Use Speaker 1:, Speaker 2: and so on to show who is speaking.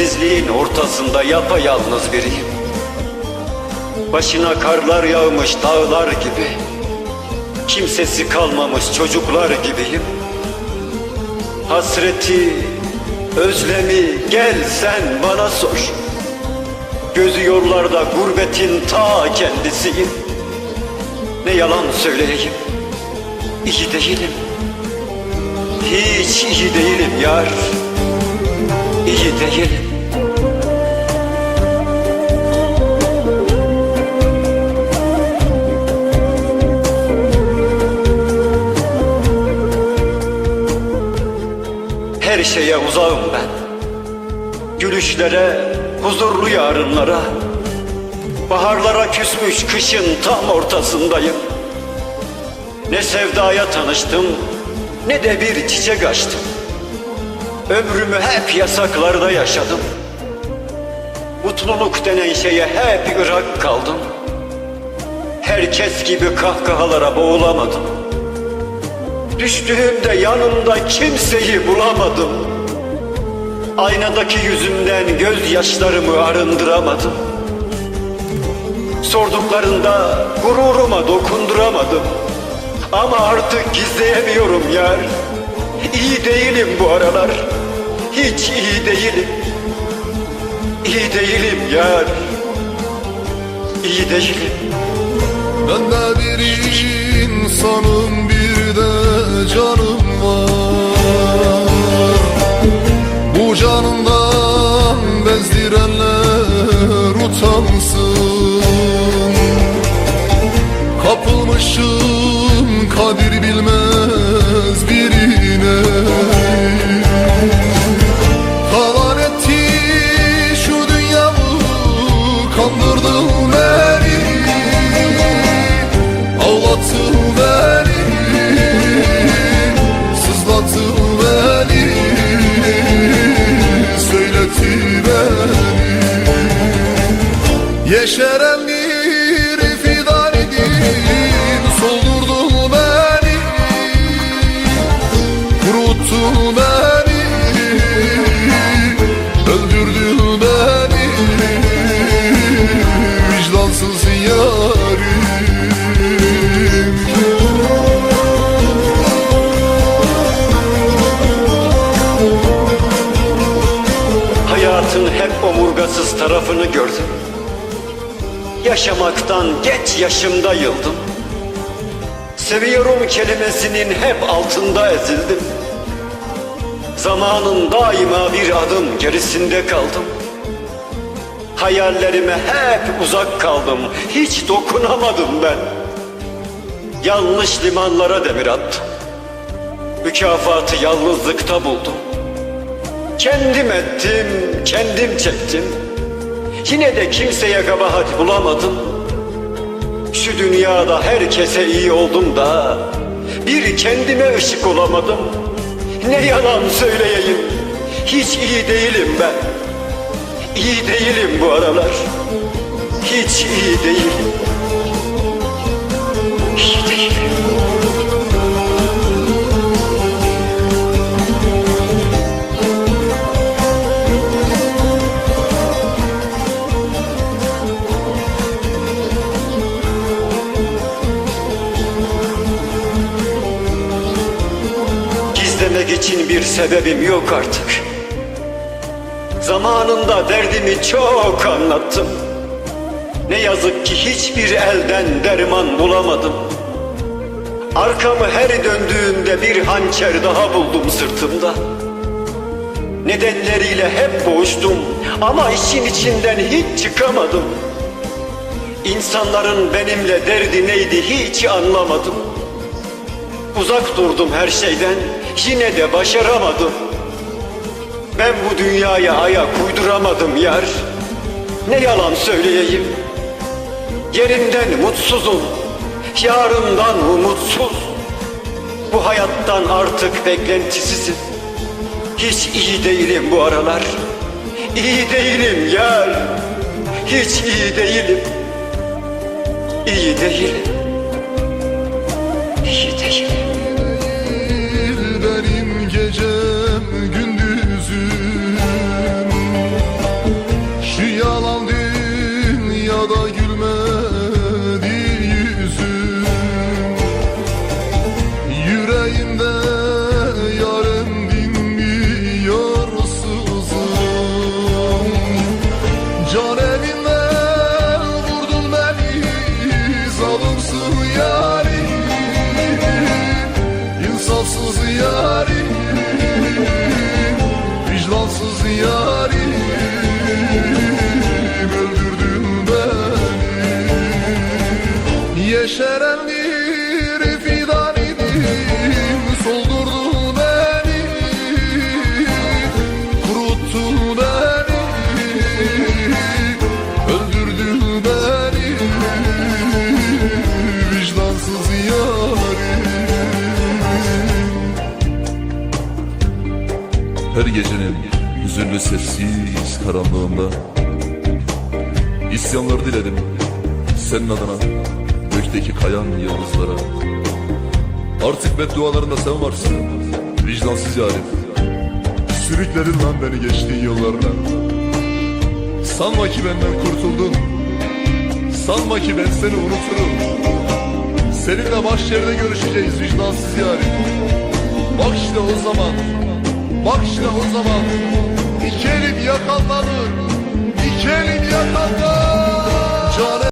Speaker 1: Sensizliğin ortasında yapayalnız biriyim. Başına karlar yağmış dağlar gibi Kimsesi kalmamış çocuklar gibiyim. Hasreti, özlemi gel sen bana sor. Gözü yollarda gurbetin ta kendisiyim. Ne yalan söyleyeyim İyi değilim. Hiç iyi değilim yar İyi değilim Her şeye uzağım ben. Gülüşlere, huzurlu yarınlara Baharlara küsmüş kışın tam ortasındayım. Ne sevdaya tanıştım ne de bir çiçek açtım. Ömrümü hep yasaklarda yaşadım. Mutluluk denen şeye hep ırak kaldım. Herkes gibi kahkahalara boğulamadım Düştüğümde yanımda kimseyi bulamadım. Aynadaki yüzümden gözyaşlarımı arındıramadım. Sorduklarında gururuma dokunduramadım. Ama artık gizleyemiyorum yar. İyi değilim bu aralar. Hiç iyi değilim. İyi değilim yar. İyi değilim.
Speaker 2: Ben de bir insanım de canım var. Bu canımdan bezdirenler utansın. Kapılmışım kadir bilmez birine. Talan Yeşeren
Speaker 1: Yaşamaktan geç yaşımda yıldım. Seviyorum kelimesinin hep altında ezildim. Zamanın daima bir adım gerisinde kaldım. Hayallerime hep uzak kaldım. Hiç dokunamadım ben. Yanlış limanlara demir attım. Mükafatı yalnızlıkta buldum. Kendim ettim, kendim çektim. Yine de kimseye kabahat bulamadım. Şu dünyada herkese iyi oldum da bir kendime ışık olamadım. Ne yalan söyleyeyim, hiç iyi değilim ben. İyi değilim bu aralar. Hiç iyi değilim. Bir sebebim yok artık. Zamanında derdimi çok anlattım. Ne yazık ki hiçbir elden derman bulamadım. Arkamı her döndüğümde bir hançer daha buldum sırtımda. Nedenleriyle hep boğuştum ama işin içinden hiç çıkamadım. İnsanların benimle derdi neydi hiç anlamadım. Uzak durdum her şeyden, yine de başaramadım. Ben bu dünyaya ayak uyduramadım yar. Ne yalan söyleyeyim. Yerimden mutsuzum, yarından umutsuz. Bu hayattan artık beklentisizim. Hiç iyi değilim bu aralar. İyi değilim yar. Hiç iyi değilim. İyi değilim. İyi değilim.
Speaker 2: benim gecem gündüzüm yarim Vicdansız yarim Öldürdün beni. Yeşeren
Speaker 3: Her gecenin hüzünlü sessiz karanlığında İsyanlar diledim senin adına gökteki kayan yıldızlara. Artık beddualarında sen varsın vicdansız yarim. Sürükledin lan beni geçtiğin yollarına. Sanma ki benden kurtuldun Sanma ki ben seni unuturum. Seninle baş yerde görüşeceğiz vicdansız yarim. Bak işte o zaman Bak işte o zaman. İki elim yakanlanır, iki